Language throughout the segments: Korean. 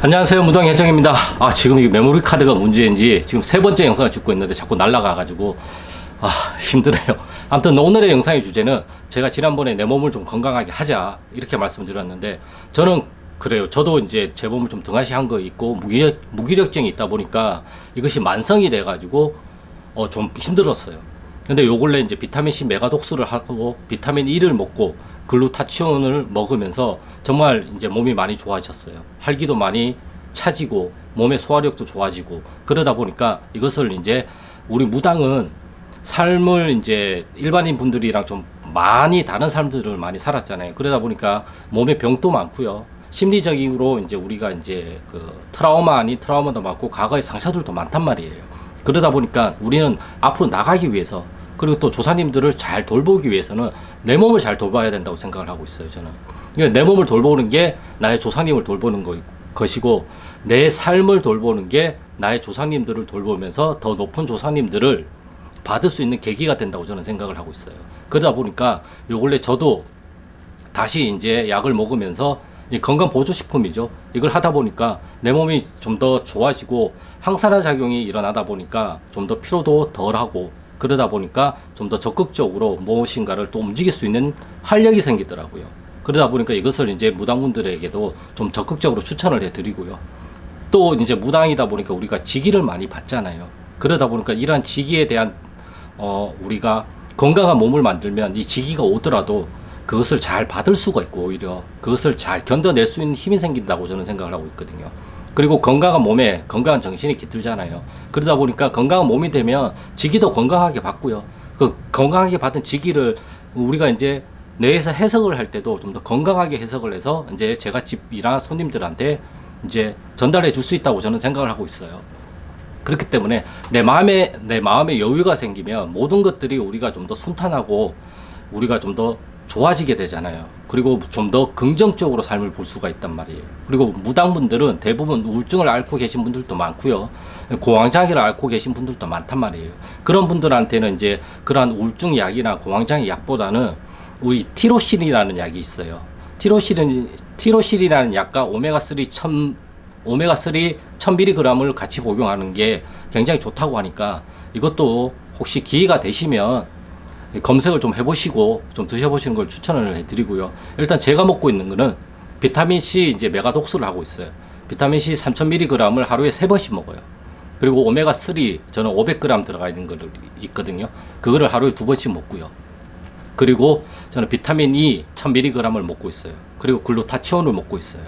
안녕하세요. 무당 혜정입니다. 아 지금 이 메모리 카드가 문제인지 지금 세 번째 영상을 찍고 있는데 자꾸 날라가 가지고 아 힘드네요. 아무튼 오늘의 영상의 주제는 제가 지난번에 내 몸을 좀 건강하게 하자 이렇게 말씀드렸는데 저는 그래요. 저도 이제 제 몸을 좀 등하시한 거 있고 무기력, 무기력증이 있다 보니까 이것이 만성이 돼 가지고 어 좀 힘들었어요 근데 요 근래 이제 비타민 C 메가독스를 하고 비타민 E를 먹고 글루타치온을 먹으면서 정말 이제 몸이 많이 좋아졌어요. 활기도 많이 차지고 몸의 소화력도 좋아지고 그러다 보니까 이것을 이제 우리 무당은 삶을 이제 일반인 분들이랑 좀 많이 다른 삶들을 많이 살았잖아요. 그러다 보니까 몸에 병도 많고요. 심리적으로 이제 우리가 이제 그 트라우마 아닌 트라우마도 많고 과거의 상처들도 많단 말이에요. 그러다 보니까 우리는 앞으로 나가기 위해서 그리고 또 조사님들을 잘 돌보기 위해서는 내 몸을 잘 돌봐야 된다고 생각을 하고 있어요. 저는 그러니까 내 몸을 돌보는 게 나의 조상님을 돌보는 거, 것이고 내 삶을 돌보는 게 나의 조상님들을 돌보면서 더 높은 조상님들을 받을 수 있는 계기가 된다고 저는 생각을 하고 있어요. 그러다 보니까 요 근래 저도 다시 이제 약을 먹으면서 이 건강 보조 식품이죠. 이걸 하다 보니까 내 몸이 좀 더 좋아지고 항산화 작용이 일어나다 보니까 좀 더 피로도 덜하고 그러다 보니까 좀 더 적극적으로 무엇인가를 또 움직일 수 있는 활력이 생기더라고요. 그러다 보니까 이것을 이제 무당분들에게도 좀 적극적으로 추천을 해드리고요. 또 이제 무당이다 보니까 우리가 직위를 많이 받잖아요. 그러다 보니까 이러한 직위에 대한 어 우리가 건강한 몸을 만들면 이 직위가 오더라도 그것을 잘 받을 수가 있고 오히려 그것을 잘 견뎌낼 수 있는 힘이 생긴다고 저는 생각을 하고 있거든요. 그리고 건강한 몸에 건강한 정신이 깃들잖아요. 그러다 보니까 건강한 몸이 되면 직위도 건강하게 받고요. 그 건강하게 받은 직위를 우리가 이제 뇌에서 해석을 할 때도 좀 더 건강하게 해석을 해서 이제 제가 집이나 손님들한테 이제 전달해 줄 수 있다고 저는 생각을 하고 있어요. 그렇기 때문에 내 마음에 내 마음에 여유가 생기면 모든 것들이 우리가 좀 더 순탄하고 우리가 좀 더 좋아지게 되잖아요. 그리고 좀 더 긍정적으로 삶을 볼 수가 있단 말이에요. 그리고 무당분들은 대부분 우울증을 앓고 계신 분들도 많고요. 공황장애를 앓고 계신 분들도 많단 말이에요. 그런 분들한테는 이제 그러한 우울증 약이나 공황장애 약보다는 우리 티로신이라는 약이 있어요. 티로신은 티로신이라는 약과 오메가 3 천 오메가 3 1000mg을 같이 복용하는 게 굉장히 좋다고 하니까 이것도 혹시 기회가 되시면 검색을 좀 해보시고 좀 드셔보시는 걸 추천을 해드리고요. 일단 제가 먹고 있는 거는 비타민 C 이제 메가 독수를 하고 있어요. 비타민 C 3000mg을 하루에 세 번씩 먹어요. 그리고 오메가 3 저는 500g 들어가 있는 거를 있거든요. 그거를 하루에 두 번씩 먹고요. 그리고 저는 비타민 E 1000mg을 먹고 있어요. 그리고 글루타치온을 먹고 있어요.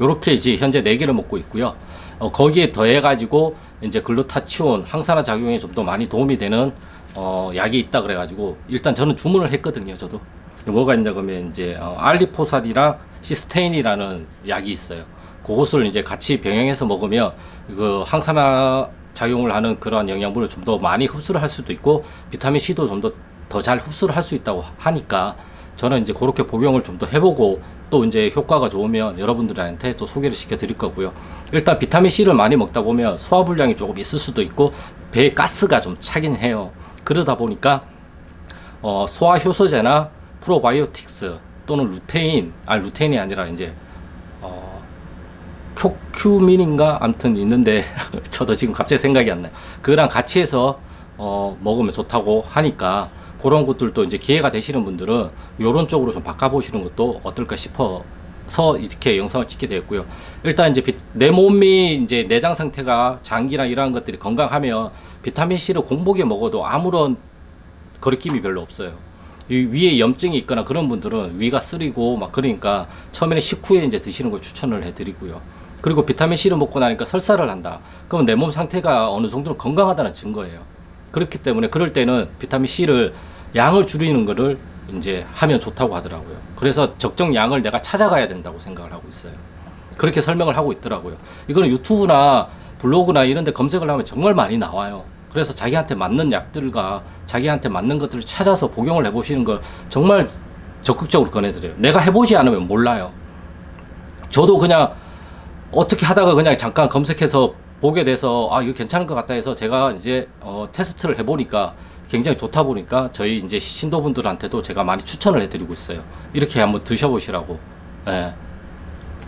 요렇게 이제 현재 4개를 먹고 있고요. 어, 거기에 더해 가지고 이제 글루타치온 항산화 작용에 좀 더 많이 도움이 되는 어, 약이 있다 그래가지고 일단 저는 주문을 했거든요. 저도 뭐가 있냐 그러면 이제 어, 알리포살이랑 시스테인이라는 약이 있어요. 그것을 이제 같이 병행해서 먹으면 그 항산화 작용을 하는 그러한 영양분을 좀 더 많이 흡수를 할 수도 있고 비타민 C도 좀 더 더 잘 흡수를 할 수 있다고 하니까 저는 이제 그렇게 복용을 좀 더 해보고 또 이제 효과가 좋으면 여러분들한테 또 소개를 시켜 드릴 거고요. 일단 비타민 C를 많이 먹다 보면 소화 불량이 조금 있을 수도 있고 배에 가스가 좀 차긴 해요. 그러다 보니까 어, 소화 효소제나 프로바이오틱스 또는 루테인, 아 루테인이 아니라 이제 어, 큐큐민인가 아무튼 있는데 저도 지금 갑자기 생각이 안 나요. 그거랑 같이 해서 어, 먹으면 좋다고 하니까 그런 것들도 이제 기회가 되시는 분들은 이런 쪽으로 좀 바꿔보시는 것도 어떨까 싶어 서 이렇게 영상을 찍게 되었고요. 일단 이제 비- 내 몸이 이제 내장 상태가 장기나 이러한 것들이 건강하면 비타민 C를 공복에 먹어도 아무런 거리낌이 별로 없어요. 이 위에 염증이 있거나 그런 분들은 위가 쓰리고 막 그러니까 처음에는 식후에 이제 드시는 걸 추천을 해드리고요. 그리고 비타민 C를 먹고 나니까 설사를 한다. 그러면 내 몸 상태가 어느 정도는 건강하다는 증거예요. 그렇기 때문에 그럴 때는 비타민 C를 양을 줄이는 거를 이제 하면 좋다고 하더라고요. 그래서 적정 양을 내가 찾아가야 된다고 생각을 하고 있어요. 그렇게 설명을 하고 있더라고요. 이거는 유튜브나 블로그나 이런 데 검색을 하면 정말 많이 나와요. 그래서 자기한테 맞는 약들과 자기한테 맞는 것들을 찾아서 복용을 해보시는 걸 정말 적극적으로 권해드려요. 내가 해보지 않으면 몰라요. 저도 그냥 어떻게 하다가 그냥 잠깐 검색해서 보게 돼서 아 이거 괜찮은 것 같다 해서 제가 이제 어, 테스트를 해보니까 굉장히 좋다 보니까 저희 이제 신도분들한테도 제가 많이 추천을 해드리고 있어요. 이렇게 한번 드셔보시라고. 예.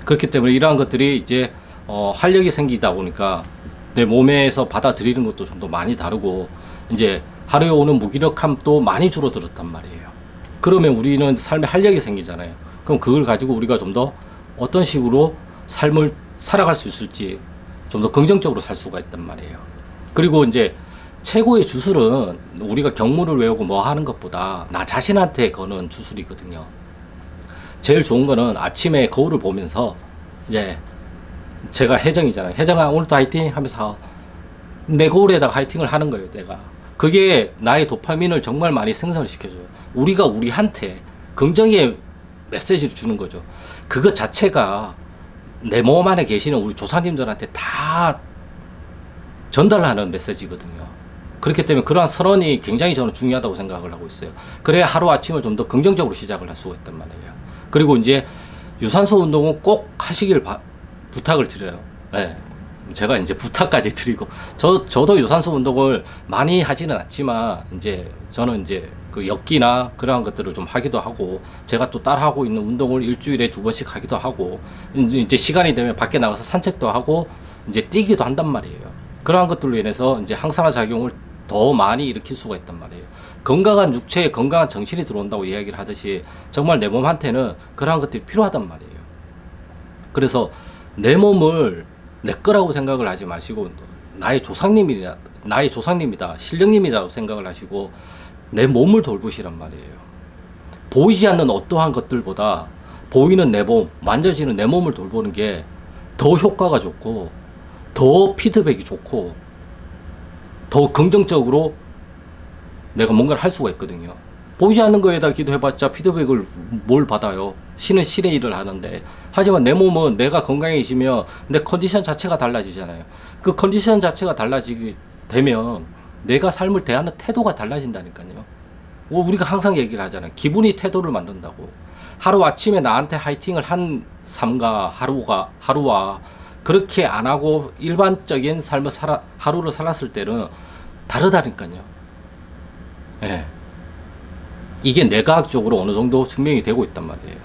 그렇기 때문에 이러한 것들이 이제 어, 활력이 생기다 보니까 내 몸에서 받아들이는 것도 좀 더 많이 다르고 이제 하루에 오는 무기력함도 많이 줄어들었단 말이에요. 그러면 우리는 삶에 활력이 생기잖아요. 그럼 그걸 가지고 우리가 좀 더 어떤 식으로 삶을 살아갈 수 있을지 좀 더 긍정적으로 살 수가 있단 말이에요. 그리고 이제 최고의 주술은 우리가 경문을 외우고 뭐 하는 것보다 나 자신한테 거는 주술이거든요. 제일 좋은 거는 아침에 거울을 보면서 이제 제가 혜정이잖아요. 혜정아 오늘도 화이팅 하면서 내 거울에다가 화이팅을 하는 거예요. 내가 그게 나의 도파민을 정말 많이 생성을 시켜줘요. 우리가 우리한테 긍정의 메시지를 주는 거죠. 그것 자체가 내 몸 안에 계시는 우리 조상님들한테 다 전달하는 메시지거든요. 그렇기 때문에 그러한 선언이 굉장히 저는 중요하다고 생각을 하고 있어요. 그래야 하루 아침을 좀 더 긍정적으로 시작을 할 수가 있단 말이에요. 그리고 이제 유산소 운동은 꼭 하시길 바- 부탁을 드려요. 네. 제가 이제 부탁까지 드리고 저 저도 유산소 운동을 많이 하지는 않지만 이제 저는 이제 그 역기나 그러한 것들을 좀 하기도 하고 제가 또 따라 하고 있는 운동을 일주일에 두 번씩 하기도 하고 이제 시간이 되면 밖에 나가서 산책도 하고 이제 뛰기도 한단 말이에요. 그러한 것들로 인해서 이제 항산화 작용을 더 많이 일으킬 수가 있단 말이에요. 건강한 육체에 건강한 정신이 들어온다고 이야기를 하듯이 정말 내 몸한테는 그러한 것들이 필요하단 말이에요. 그래서 내 몸을 내 거라고 생각을 하지 마시고 나의 조상님이다, 나의 조상님이다, 신령님이라고 생각을 하시고 내 몸을 돌보시란 말이에요. 보이지 않는 어떠한 것들보다 보이는 내 몸, 만져지는 내 몸을 돌보는 게 더 효과가 좋고 더 피드백이 좋고 더 긍정적으로 내가 뭔가를 할 수가 있거든요. 보이지 않는 거에다 기도해봤자 피드백을 뭘 받아요. 신은 신의 일을 하는데. 하지만 내 몸은 내가 건강해지면 내 컨디션 자체가 달라지잖아요. 그 컨디션 자체가 달라지게 되면 내가 삶을 대하는 태도가 달라진다니까요. 뭐 우리가 항상 얘기를 하잖아요. 기분이 태도를 만든다고. 하루 아침에 나한테 하이팅을 한 삶과 하루가, 하루와 그렇게 안 하고 일반적인 삶을 살아, 하루를 살았을 때는 다르다니까요. 예. 이게 내과학적으로 어느 정도 증명이 되고 있단 말이에요.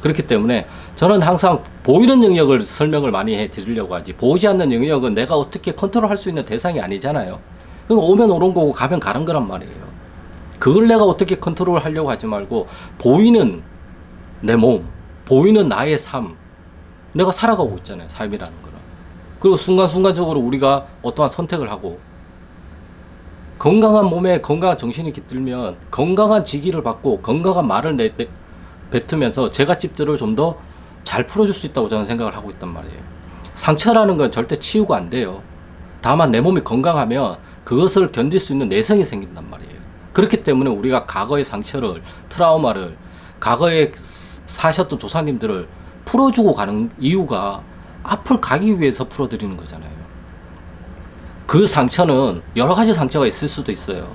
그렇기 때문에 저는 항상 보이는 영역을 설명을 많이 해 드리려고 하지 보이지 않는 영역은 내가 어떻게 컨트롤 할 수 있는 대상이 아니잖아요. 그럼 오면 오는 거고 가면 가는 거란 말이에요. 그걸 내가 어떻게 컨트롤 하려고 하지 말고 보이는 내 몸, 보이는 나의 삶, 내가 살아가고 있잖아요. 삶이라는 거는. 그리고 순간순간적으로 우리가 어떠한 선택을 하고 건강한 몸에 건강한 정신이 깃들면 건강한 지기를 받고 건강한 말을 내, 내, 뱉으면서 제가 집들을 좀 더 잘 풀어줄 수 있다고 저는 생각을 하고 있단 말이에요. 상처라는 건 절대 치유가 안 돼요. 다만 내 몸이 건강하면 그것을 견딜 수 있는 내성이 생긴단 말이에요. 그렇기 때문에 우리가 과거의 상처를, 트라우마를, 과거에 사셨던 조상님들을 풀어주고 가는 이유가 앞을 가기 위해서 풀어드리는 거잖아요. 그 상처는 여러 가지 상처가 있을 수도 있어요.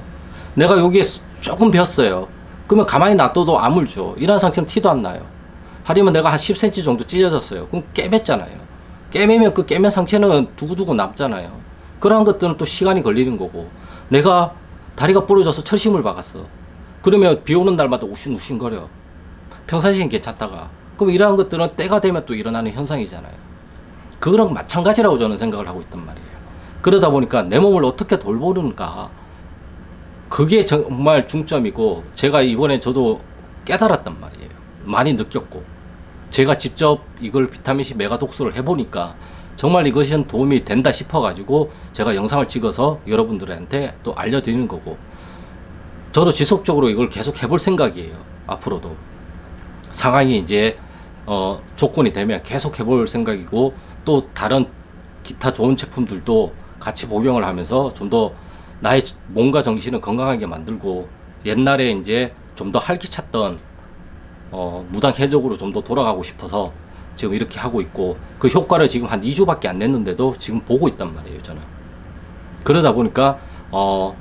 내가 여기에 조금 베었어요. 그러면 가만히 놔둬도 아물죠. 이런 상처는 티도 안 나요. 하려면 내가 한 10cm 정도 찢어졌어요. 그럼 깨맸잖아요. 깨매면 그 깨맨 상처는 두고두고 남잖아요. 그러한 것들은 또 시간이 걸리는 거고. 내가 다리가 부러져서 철심을 박았어. 그러면 비 오는 날마다 우신우신거려. 평상시엔 괜찮다가. 그럼 이러한 것들은 때가 되면 또 일어나는 현상이잖아요. 그거랑 마찬가지라고 저는 생각을 하고 있단 말이에요. 그러다 보니까 내 몸을 어떻게 돌보는가. 그게 정말 중점이고, 제가 이번에 저도 깨달았단 말이에요. 많이 느꼈고, 제가 직접 이걸 비타민C 메가 독서를 해보니까, 정말 이것은 도움이 된다 싶어가지고, 제가 영상을 찍어서 여러분들한테 또 알려드리는 거고, 저도 지속적으로 이걸 계속 해볼 생각이에요. 앞으로도. 상황이 이제, 어, 조건이 되면 계속 해볼 생각이고, 또 다른 기타 좋은 제품들도 같이 복용을 하면서 좀 더 나의 몸과 정신을 건강하게 만들고 옛날에 이제 좀 더 활기찼던 어, 무당해적으로 좀 더 돌아가고 싶어서 지금 이렇게 하고 있고 그 효과를 지금 한 2주밖에 안 냈는데도 지금 보고 있단 말이에요 저는. 그러다 보니까 어,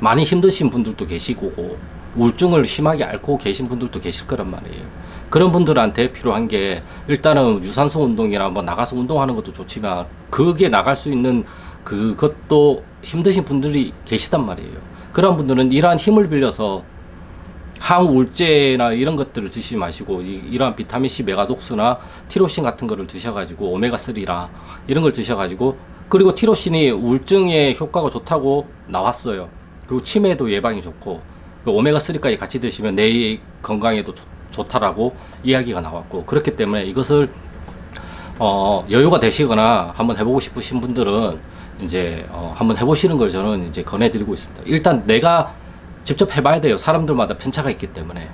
많이 힘드신 분들도 계시고 우울증을 심하게 앓고 계신 분들도 계실 거란 말이에요. 그런 분들한테 필요한 게 일단은 유산소 운동이나 뭐 나가서 운동하는 것도 좋지만 그게 나갈 수 있는 그것도 힘드신 분들이 계시단 말이에요. 그런 분들은 이러한 힘을 빌려서 항우울제나 이런 것들을 드시지 마시고 이, 이러한 비타민 C 메가독수나 티로신 같은 거를 드셔가지고 오메가 3라 이런 걸 드셔가지고 그리고 티로신이 우울증에 효과가 좋다고 나왔어요. 그리고 치매도 예방이 좋고 그 오메가 3까지 같이 드시면 내 건강에도 좋, 좋다라고 이야기가 나왔고 그렇기 때문에 이것을 어, 여유가 되시거나 한번 해보고 싶으신 분들은 이제 어, 한번 해보시는 걸 저는 이제 권해드리고 있습니다. 일단 내가 직접 해봐야 돼요. 사람들마다 편차가 있기 때문에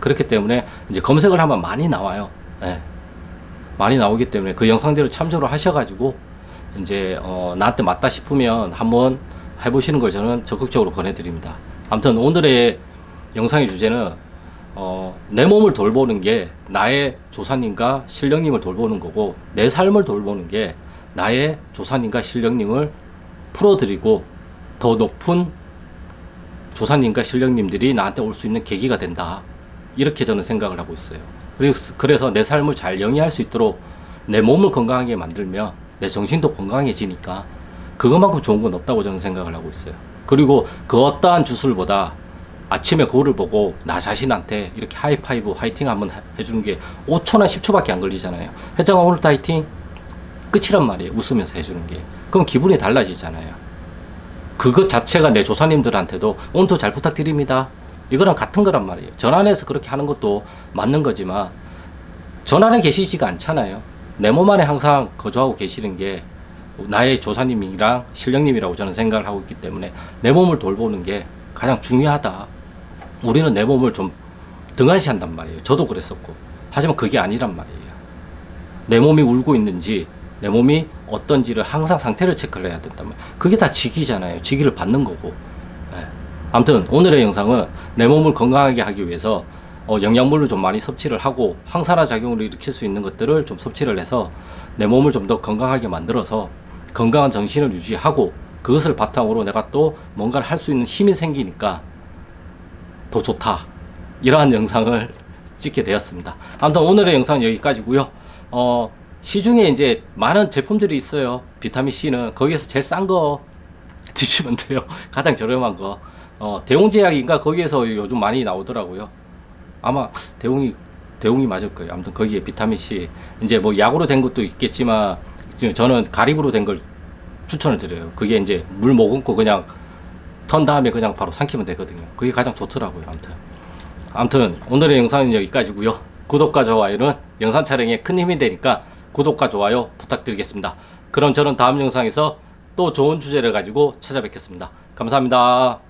그렇기 때문에 이제 검색을 하면 많이 나와요. 예. 많이 나오기 때문에 그 영상들을 참조를 하셔가지고 이제 어, 나한테 맞다 싶으면 한번 해보시는 걸 저는 적극적으로 권해드립니다. 아무튼 오늘의 영상의 주제는 어, 내 몸을 돌보는 게 나의 조사님과 신령님을 돌보는 거고 내 삶을 돌보는 게 나의 조사님과 신령님을 풀어드리고 더 높은 조사님과 신령님들이 나한테 올 수 있는 계기가 된다. 이렇게 저는 생각을 하고 있어요. 그래서, 그래서 내 삶을 잘 영위할 수 있도록 내 몸을 건강하게 만들면 내 정신도 건강해지니까 그것만큼 좋은 건 없다고 저는 생각을 하고 있어요. 그리고 그 어떠한 주술보다 아침에 거울을 보고 나 자신한테 이렇게 하이파이브 화이팅 한번 해- 해주는 게 5초나 10초밖에 안 걸리잖아요. 회장아 오늘 화이팅 끝이란 말이에요. 웃으면서 해주는 게. 그럼 기분이 달라지잖아요. 그것 자체가 내 조사님들한테도 온도 잘 부탁드립니다. 이거랑 같은 거란 말이에요. 전환해서 그렇게 하는 것도 맞는 거지만 전환에 계시지가 않잖아요. 내 몸 안에 항상 거주하고 계시는 게 나의 조사님이랑 신령님이라고 저는 생각을 하고 있기 때문에 내 몸을 돌보는 게 가장 중요하다. 우리는 내 몸을 좀 등한시한단 말이에요. 저도 그랬었고. 하지만 그게 아니란 말이에요. 내 몸이 울고 있는지 내 몸이 어떤지를 항상 상태를 체크를 해야 된다면 그게 다 직이잖아요. 직위를 받는 거고. 예. 아무튼 오늘의 영상은 내 몸을 건강하게 하기 위해서 어, 영양물을 좀 많이 섭취를 하고 항산화 작용을 일으킬 수 있는 것들을 좀 섭취를 해서 내 몸을 좀 더 건강하게 만들어서 건강한 정신을 유지하고 그것을 바탕으로 내가 또 뭔가를 할 수 있는 힘이 생기니까 더 좋다. 이러한 영상을 찍게 되었습니다. 아무튼 오늘의 영상은 여기까지고요. 어, 시중에 이제 많은 제품들이 있어요. 비타민 C는 거기에서 제일 싼 거 드시면 돼요. 가장 저렴한 거. 어, 대웅제약인가 거기에서 요즘 많이 나오더라고요. 아마 대웅이 대웅이 맞을 거예요. 아무튼 거기에 비타민 C 이제 뭐 약으로 된 것도 있겠지만 저는 가립으로 된 걸 추천을 드려요. 그게 이제 물 머금고 그냥 턴 다음에 그냥 바로 삼키면 되거든요. 그게 가장 좋더라고요. 아무튼 아무튼 오늘의 영상은 여기까지고요. 구독과 좋아요는 영상 촬영에 큰 힘이 되니까 구독과 좋아요 부탁드리겠습니다. 그럼 저는 다음 영상에서 또 좋은 주제를 가지고 찾아뵙겠습니다. 감사합니다.